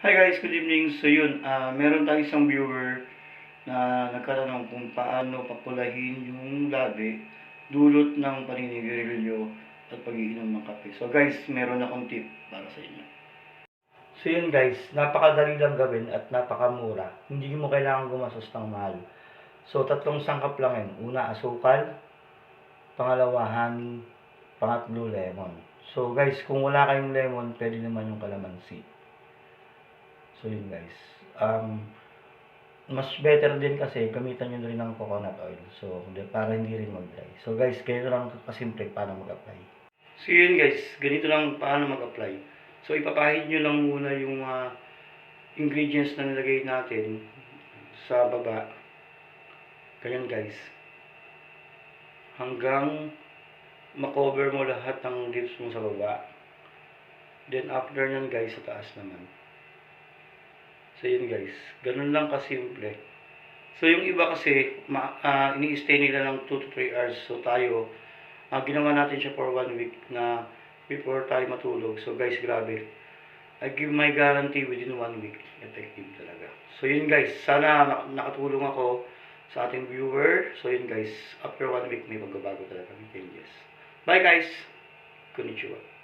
Hi guys, good evening. So yun, ah meron tayong isang viewer na nagkatanong kung paano papulahin yung labi dulot ng paninigarilyo at pag-iinom ng kape. So guys, meron akong tip para sa inyo. So yun guys, napakadali lang gawin at napakamura. Hindi mo kailangan gumastos ng mahal. So tatlong sangkap lang yun. Una, asukal. Pangalawa, honey. Pangatlo, lemon. So guys, kung wala kayong lemon, pwede naman yung kalamansi. So yun guys. Um, mas better din kasi gamitan nyo rin ng coconut oil. So, para hindi rin mag-dry. So guys, ganito lang kasimple paano mag-apply. So yun guys, ganito lang paano mag-apply. So ipapahid nyo lang muna yung ah, ingredients na nilagay natin sa baba. Ganyan guys. Hanggang makover mo lahat ng lips mo sa baba. Then after nyan guys, sa taas naman. So yun guys, ganun lang kasimple. So yung iba kasi, ma, ah, ini-stay nila ng 2 to 3 hours. So tayo, ah, ginawa natin siya for 1 week na before tayo matulog. So guys, grabe. I give my guarantee within 1 week. Effective talaga. So yun guys, sana nak- nakatulong ako sa ating viewer. So yun guys, after 1 week may magbabago talaga. May changes. Bye guys! Konnichiwa.